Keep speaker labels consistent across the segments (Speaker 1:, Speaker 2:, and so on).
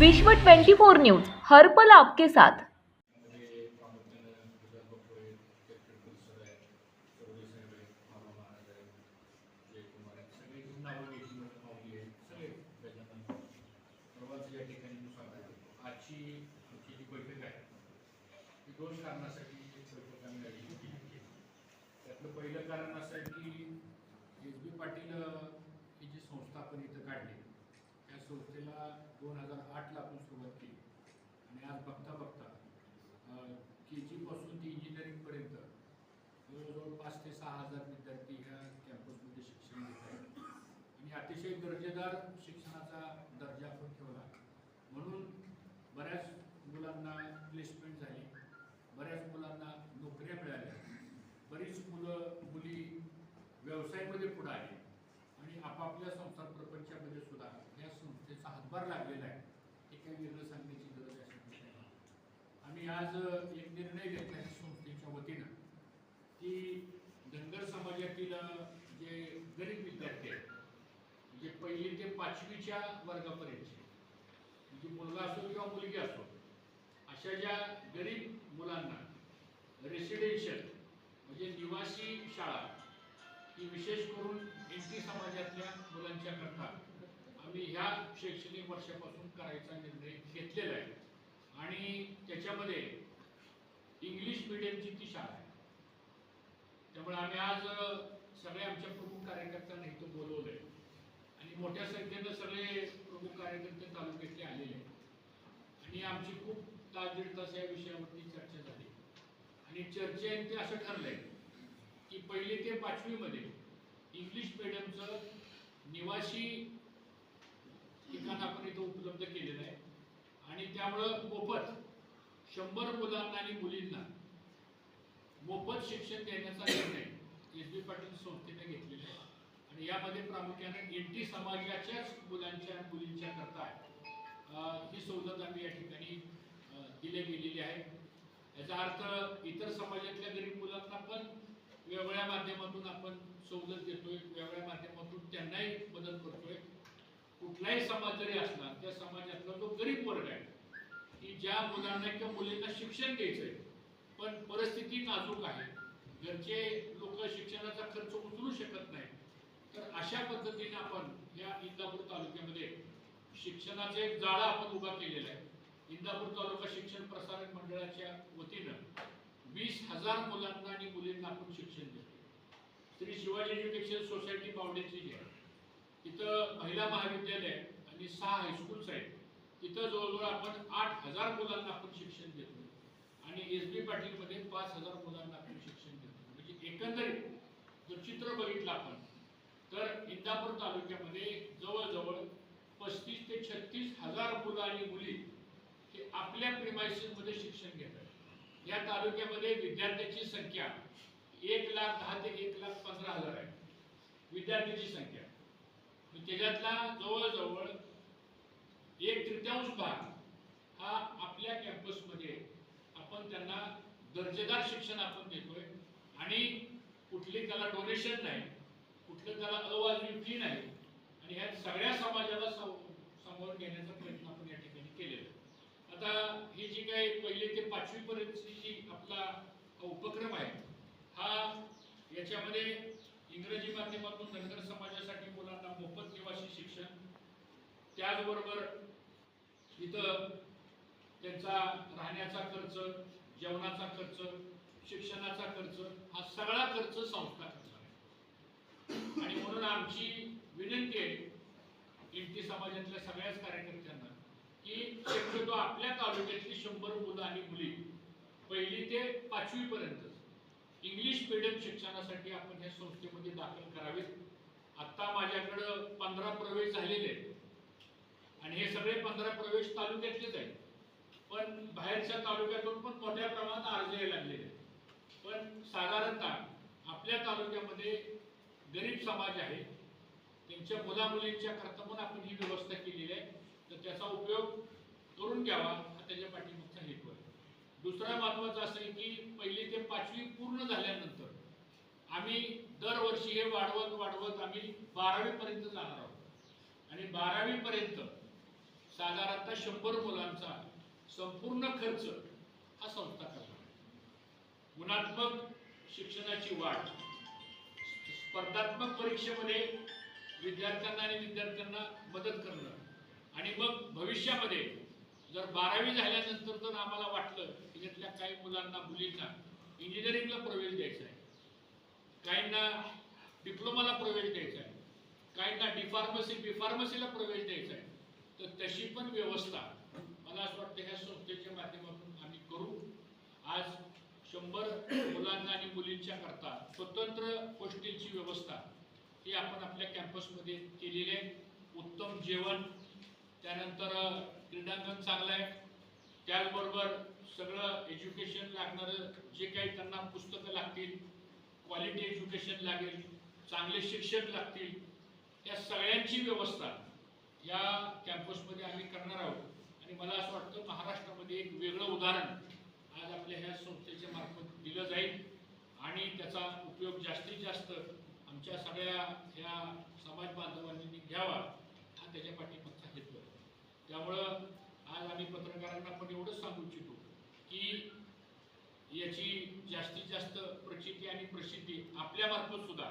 Speaker 1: विश्व 24 न्यूज हर पल आपके साथ.
Speaker 2: सगळे आजची ती दोन कारणासाठी बैठक आम्ही त्यातलं पहिलं कारण असं आहे की एस बी पाटील ही जी संस्था आपण इथं काढली त्या संस्थेला दोन हजार आठला आपण सुरुवात केली. आणि आज बघता बघता के जीपासून ते इंजिनिअरिंगपर्यंत जवळजवळ पाच ते सहा हजार विद्यार्थी ह्या कॅम्पसमध्ये शिक्षण घेत आहेत. आणि अतिशय दर्जेदार शिक्षणाचा दर्जा आपण ठेवला. म्हणून बऱ्याच मुलांना प्लेसमेंट झाली. बऱ्याच मुलांना नोकऱ्या मिळाल्या. बरीच मुलं मुली व्यवसायामध्ये पुढे आली. आणि आपापल्या संसार प्रपंचामध्ये सुद्धा या संस्थेचा हातभार लागलेला आहे. हे काही वेगळं सांगण्याची गरज अशी नाही आम्ही आज एक निर्णय घेतला आहे संस्थेच्या वतीनं. की धनगर समाजातील जे गरीब विद्यार्थी आहेत म्हणजे पहिली ते पाचवीच्या वर्गापर्यंतचे म्हणजे मुलगा असो किंवा मुलगी असो अशा ज्या गरीब मुलांना रेसिडेन्शियल म्हणजे निवासी शाळा ही विशेष करून एन टी समाजातल्या मुलांच्या करता आम्ही ह्या शैक्षणिक वर्षापासून करायचा निर्णय घेतलेला आहे. आणि त्याच्यामध्ये इंग्लिश मिडियमची ती शाळा आहे. त्यामुळे आम्ही आज सगळे आमच्या प्रमुख कार्यकर्त्यांना इथं बोलवलंय. आणि मोठ्या संख्येनं सगळे प्रमुख कार्यकर्ते तालुक्यातले आलेले आहेत. आणि आमची खूप तास दीड तास या विषयावरती चर्चा झाली. आणि चर्चेत ते असं ठरलंय की पहिले ते पाचवीमध्ये इंग्लिश मिडियमचं निवासी ठिकाण आपण इथं उपलब्ध केलेलं आहे. आणि त्यामुळं मोफत शंभर मुलांना आणि मुलींना मोफत शिक्षण देण्याचा निर्णय एस बी पाटील संस्थेने घेतलेला आहे. आणि यामध्ये प्रामुख्याने एन टी समाजाच्याच मुलांच्या आणि मुलींच्या करता ही सवलत आम्ही या ठिकाणी दिली गेलेली आहे. याचा अर्थ इतर समाजातल्या गरीब मुलांना पण वेगवेगळ्या माध्यमातून आपण सवलत देतोय वेगवेगळ्या माध्यमातून त्यांनाही मदत करतोय. कुठलाही समाज जरी असला त्या समाजातला जो गरीब वर्ग आहे की ज्या मुलांना किंवा मुलींना शिक्षण द्यायचंय पण परिस्थिती नाजूक आहे घरचे लोक शिक्षणाचा खर्च उचलू शकत नाही तर अशा पद्धतीने आपण या इंदापूर तालुक्यामध्ये शिक्षणाचं एक जाळा आपण उभा केलेला आहे. इंदापूर तालुका शिक्षण प्रसारण मंडळाच्या वतीनं वीस हजार मुलांना आणि मुलींना आपण शिक्षण देतो श्री शिवाजी एज्युकेशन सोसायटी पावडेची जी आहे. तिथं महिला महाविद्यालय आहे आणि सहा हायस्कूल्स आहेत. तिथं जवळजवळ आपण आठ हजार मुलांना आपण शिक्षण देतो. आणि एस बी पाटीलमध्ये पाच हजार मुलांना आपण शिक्षण देतो. म्हणजे एकंदरीत जर चित्र बघितलं आपण तर इंदापूर तालुक्यामध्ये जवळजवळ पस्तीस ते छत्तीस हजार मुलं आणि मुली हे आपल्या प्रिमायसेसमध्ये शिक्षण घेतात या तालुक्यामध्ये विद्यार्थ्यांची संख्या एक लाख दहा ते एक लाख पंधरा हजार आहे. विद्यार्थ्यांची संख्या. त्याच्यातला जवळजवळ एक तृतीयांश भाग हा आपल्या कॅम्पसमध्ये आपण त्यांना दर्जेदार शिक्षण आपण देतोय आणि कुठली त्याला डोनेशन नाही कुठलं त्याला अवाजवी फी नाही आणि ह्या सगळ्या समाजाला समोर घेण्याचा प्रयत्न आपण या ठिकाणी केलेला आहे. आता ही जी काही पहिले ते पाचवीपर्यंतची जी आपला उपक्रम आहे हा याच्यामध्ये इंग्रजी माध्यमातून धनगर समाजासाठी मुलांना मोफत निवासी शिक्षण. त्याचबरोबर इथं त्यांचा राहण्याचा खर्च जेवणाचा खर्च शिक्षणाचा खर्च हा सगळा खर्च संस्था करणार आहे. आणि म्हणून आमची विनंती आहे एमटी समाजातल्या सगळ्याच कार्यकर्त्यांना की शक्यतो आपल्या तालुक्यातली शंभर मुलं आणि मुली पहिली ते पाचवी पर्यंत इंग्लिश मिडियम शिक्षणासाठी आपण या संस्थेमध्ये दाखल करावेत. आत्ता माझ्याकडं पंधरा प्रवेश झालेले आहेत. आणि हे सगळे पंधरा प्रवेश तालुक्यातलेच आहेत. पण बाहेरच्या तालुक्यातून पण मोठ्या प्रमाणात अर्ज यायला लागलेले आहेत. पण साधारणतः आपल्या तालुक्यामध्ये गरीब समाज आहे. त्यांच्या मुला मुलींच्या करता आपण ही व्यवस्था केलेली आहे. तर त्याचा उपयोग करून घ्यावा हा त्याच्या पाठीमागचा हेतू आहे. दुसरा महत्त्वाचा असं आहे की पहिली ते पाचवी पूर्ण झाल्यानंतर आम्ही दरवर्षी हे वाढवत वाढवत आम्ही बारावीपर्यंत जाणार आहोत. आणि बारावीपर्यंत साधारणतः शंभर मुलांचा संपूर्ण खर्च हा संस्था करणार. गुणात्मक शिक्षणाची वाढ स्पर्धात्मक परीक्षेमध्ये विद्यार्थ्यांना आणि विद्यार्थ्यांना मदत करणं आणि मग भविष्यामध्ये जर बारावी झाल्यानंतर जर आम्हाला वाटलं की त्यातल्या काही मुलांना मुलींना इंजिनिअरिंगला प्रवेश द्यायचा आहे. काहींना डिप्लोमाला प्रवेश द्यायचा आहे. काहींना डिफार्मसी बिफार्मसीला फार्मसीला प्रवेश द्यायचा आहे. तर तशी पण व्यवस्था मला असं वाटतं ह्या संस्थेच्या माध्यमातून आम्ही करू. आज शंभर मुलांना आणि मुलींच्या करता स्वतंत्र हॉस्टेलची व्यवस्था ही आपण आपल्या कॅम्पसमध्ये केलेली आहे. उत्तम जेवण त्यानंतर क्रीडांगण चांगलं आहे. त्याचबरोबर सगळं एज्युकेशन लागणारं जे काही त्यांना पुस्तकं लागतील क्वालिटी एज्युकेशन लागेल चांगले शिक्षक लागतील या सगळ्यांची व्यवस्था या कॅम्पसमध्ये आम्ही करणार आहोत. आणि मला असं वाटतं महाराष्ट्रामध्ये एक वेगळं उदाहरण आज आपल्या ह्या संस्थेच्या मार्फत दिलं जाईल. आणि त्याचा उपयोग जास्तीत जास्त आमच्या सगळ्या ह्या समाज बांधवांनी घ्यावा हा त्याच्या पाठीमागचा हेतू आहे. त्यामुळं आज आम्ही पत्रकारांना पण एवढंच सांगू इच्छितो याची जास्तीत जास्त प्रचिती आणि प्रसिद्धी आपल्यामार्फत सुद्धा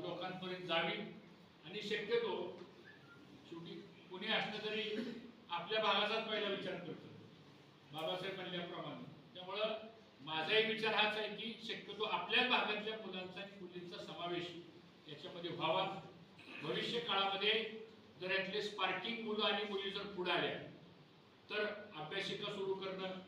Speaker 2: लोकांपर्यंत जावी. आणि शक्यतो शेवटी कुणी असलं तरी आपल्या भागाचाच पहिला विचार करतो. बाबासाहेब म्हणल्याप्रमाणे. त्यामुळं माझाही विचार हाच आहे की शक्यतो आपल्या भागातल्या मुलांचा आणि मुलींचा समावेश याच्यामध्ये व्हावा. भविष्य काळामध्ये जर यातले स्पार्किंग मुलं आणि मुली जर पुढे आल्या तर अभ्यासिका सुरू करणं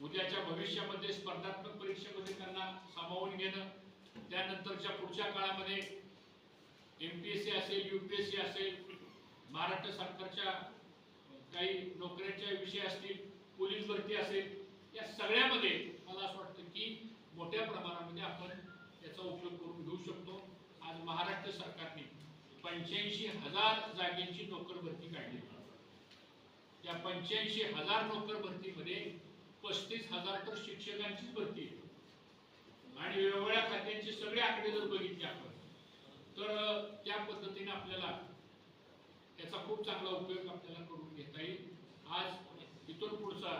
Speaker 2: उद्याच्या भविष्यामध्ये स्पर्धात्मक परीक्षेमध्ये त्यांना सामावून घेणं त्यानंतरच्या पुढच्या काळामध्ये एम पी एस सी असेल यू पी एस सी असेल महाराष्ट्र सरकारच्या काही नोकऱ्यांच्या विषय असतील पोलीस भरती असेल या सगळ्यामध्ये मला असं वाटतं की मोठ्या प्रमाणामध्ये आपण याचा उपयोग करून घेऊ शकतो. आज महाराष्ट्र सरकारने पंच्याऐंशी हजार जागेची नोकर भरती काढली. त्या पंच्याऐंशी हजार नोकर भरतीमध्ये पस्तीस हजार तर शिक्षकांचीच भरती आहे. आणि वेगवेगळ्या खात्यांचे सगळे आकडे जर बघितले आपण तर त्या पद्धतीने आपल्याला त्याचा खूप चांगला उपयोग आपल्याला करून घेता येईल. आज इथून पुढचा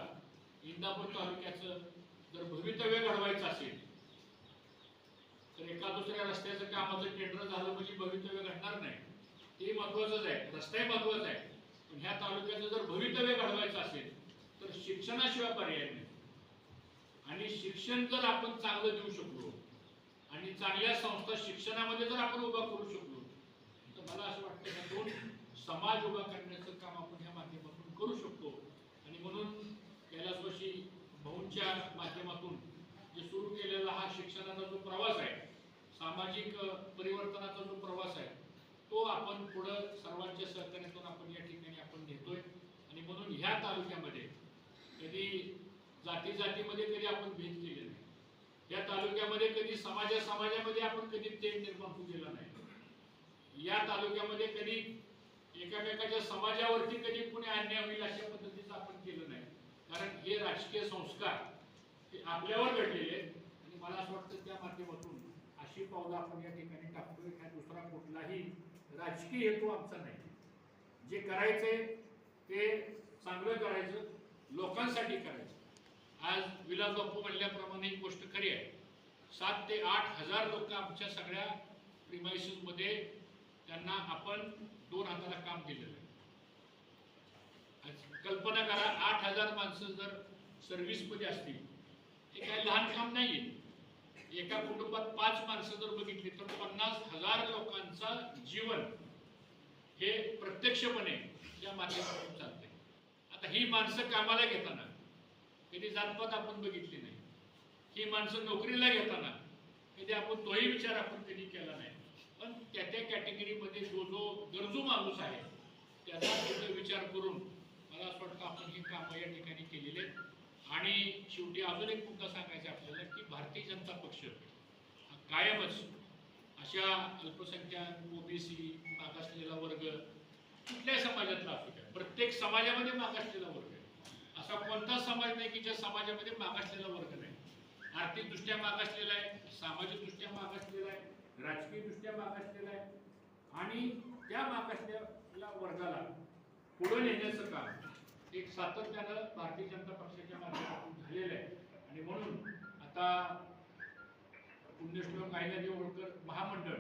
Speaker 2: इंदापूर तालुक्याचं जर भवितव्य घडवायचं असेल तर एका दुसऱ्या रस्त्याचं कामाचं टेंडर झालं म्हणजे भवितव्य घडणार नाही. ते महत्वाचंच आहे. रस्ताही महत्त्वाचा आहे. पण ह्या तालुक्याचं जर भवितव्य घडवायचं असेल तर शिक्षणाशिवाय पर्याय नाही. आणि शिक्षण जर आपण चांगलं देऊ शकलो आणि चांगल्या संस्था शिक्षणामध्ये जर आपण उभा करू शकलो तर मला असं वाटतं का दोन समाज उभा करण्याचं काम आपण ह्या माध्यमातून करू शकतो. आणि म्हणून कैलासवासी भाऊंच्या माध्यमातून जे सुरू केलेला हा शिक्षणाचा जो प्रवास आहे सामाजिक परिवर्तनाचा जो प्रवास आहे तो आपण पुढं सर्वांनी सहकार्यातून आपण या ठिकाणी आपण नेतोय आणि म्हणून ह्या तालुक्यामध्ये कधी जाती जातीमध्ये कधी आपण भेद केले नाही. या तालुक्यामध्ये कधी समाजा समाजामध्ये आपण कधी तेढ निर्माण होऊ दिला नाही. या तालुक्यामध्ये कधी एकामेकाच्या समाजावरती कधी कुणी अन्याय होईल अशा पद्धतीचं आपण केलं नाही. कारण हे राजकीय संस्कार हे आपल्यावर घडलेले आहेत. आणि मला असं वाटतं त्या माध्यमातून अशी पावलं आपण या ठिकाणी टाकतोय. हा दुसरा कुठलाही राजकीय हेतू आमचा नाही. जे करायचंय ते चांगलं करायचं. लोकांसाठी करायचं. आज विलास बापू म्हणल्याप्रमाणे ही गोष्ट खरी आहे. सात ते आठ हजार लोक आमच्या सगळ्या प्रिमायसिसमध्ये त्यांना आपण दोन हाताला काम दिलेलं आहे. कल्पना करा आठ हजार माणसं जर सर्व्हिसमध्ये असतील ते काही लहान काम नाही आहे एका कुटुंबात पाच माणसं जर बघितली तर पन्नास हजार लोकांचा जीवन हे प्रत्यक्षपणे या माध्यमातून चालते आता ही माणसं कामाला घेताना कधी जातपात आपण बघितली नाही. ही माणसं नोकरीला घेताना कधी आपण तोही विचार आपण कधी केला नाही. पण त्या त्या कॅटेगरीमध्ये जो जो गरजू माणूस आहे त्याचा सुद्धा विचार करून मला असं वाटतं आपण ही कामं या ठिकाणी केलेली आहेत. आणि शेवटी अजून एक मुद्दा सांगायचा आहे आपल्याला की भारतीय जनता पक्ष हा कायमच अशा अल्पसंख्याक ओबीसी मागासलेला वर्ग कुठल्याही समाजातला असू प्रत्येक समाजामध्ये मागासलेला वर्ग आहे. असा कोणता समाज नाही की ज्या समाजामध्ये मागासलेला वर्ग नाही? आर्थिकदृष्ट्या मागासलेला आहे सामाजिकदृष्ट्या मागासलेला आहे राजकीयदृष्ट्या मागासलेला आहे. आणि त्या मागासलेल्या वर्गाला पुढे नेण्याचं काम एक सातत्यानं भारतीय जनता पक्षाच्या माध्यमातून झालेलं आहे. आणि म्हणून आता पुण्यश्लोक अहिल्यादेवी होळकर महामंडळ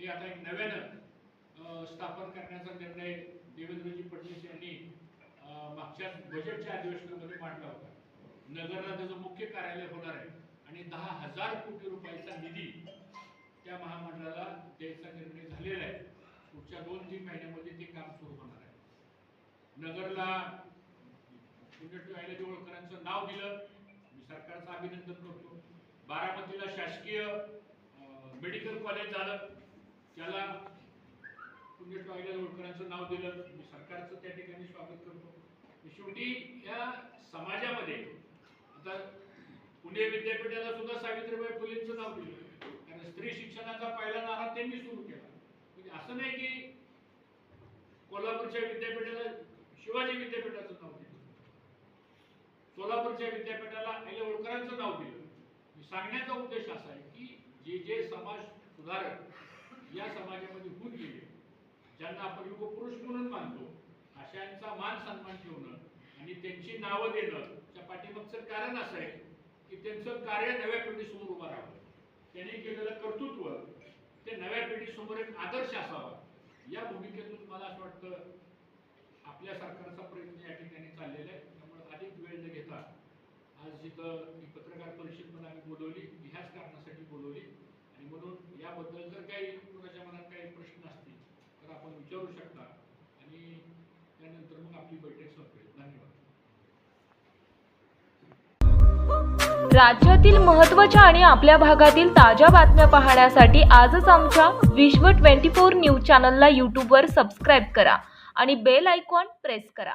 Speaker 2: हे आता एक नव्यानं स्थापन करण्याचा निर्णय देवेंद्रजी फडणवीस यांनी मागच्या बजेटच्या अधिवेशनामध्ये मांडला होता. नगरला त्याचं मुख्य कार्यालय होणार आहे आणि दहा हजार कोटी रुपयाचा निधी त्या महामंडळाला द्यायचा निर्णय झालेला आहे. पुढच्या दोन तीन महिन्यामध्ये ते काम सुरू होणार आहे. नगरला पुण्यश्री होळकरांचं नाव दिलं. मी सरकारचं अभिनंदन करतो. बारामतीला शासकीय मेडिकल कॉलेज झालं. त्याला पुण्यश्री आईला होळकरांचं नाव दिलं. मी सरकारचं त्या ठिकाणी स्वागत करतो. शेवटी या समाजामध्ये आता पुणे विद्यापीठाला सुद्धा सावित्रीबाई फुलेंचं नाव दिलं. कारण स्त्री शिक्षणाचा पहिला नारा त्यांनी सुरू केला. म्हणजे असं नाही की कोल्हापूरच्या विद्यापीठाला शिवाजी विद्यापीठाचं नाव दिलं. सोलापूरच्या विद्यापीठाला अहिल्या होळकरांचं नाव दिलं. सांगण्याचा उद्देश असा आहे की जे जे समाज सुधारक या समाजामध्ये होऊन गेले ज्यांना आपण युगपुरुष म्हणून मानतो अशांचा मान सन्मान ठेवणं आणि त्यांची नावं देणं त्या पाठीमागचं कारण असं आहे की त्यांचं कार्य नव्या पिढीसमोर उभं राहावं. त्यांनी केलेलं कर्तृत्व ते नव्या पिढीसमोर एक आदर्श असावा. या भूमिकेतून मला असं वाटतं आपल्या सरकारचा प्रयत्न या ठिकाणी चाललेला आहे. त्यामुळे अधिक वेळ न घेता आज जिथं मी पत्रकार परिषद पण आम्ही बोलवली ह्याच कारणासाठी बोलवली. आणि म्हणून याबद्दल जर काही कुणाच्या मनात तर आपण विचारू शकता. आणि त्यानंतर मग आपली बैठक संपेल. धन्यवाद.
Speaker 1: राज्यातील महत्त्वाच्या आणि आपल्या भागातील ताज्या बातम्या पाहण्यासाठी आजच आमच्या विश्व 24 न्यूज चॅनलला यूट्यूबवर सबस्क्राईब करा आणि बेल आयकॉन प्रेस करा.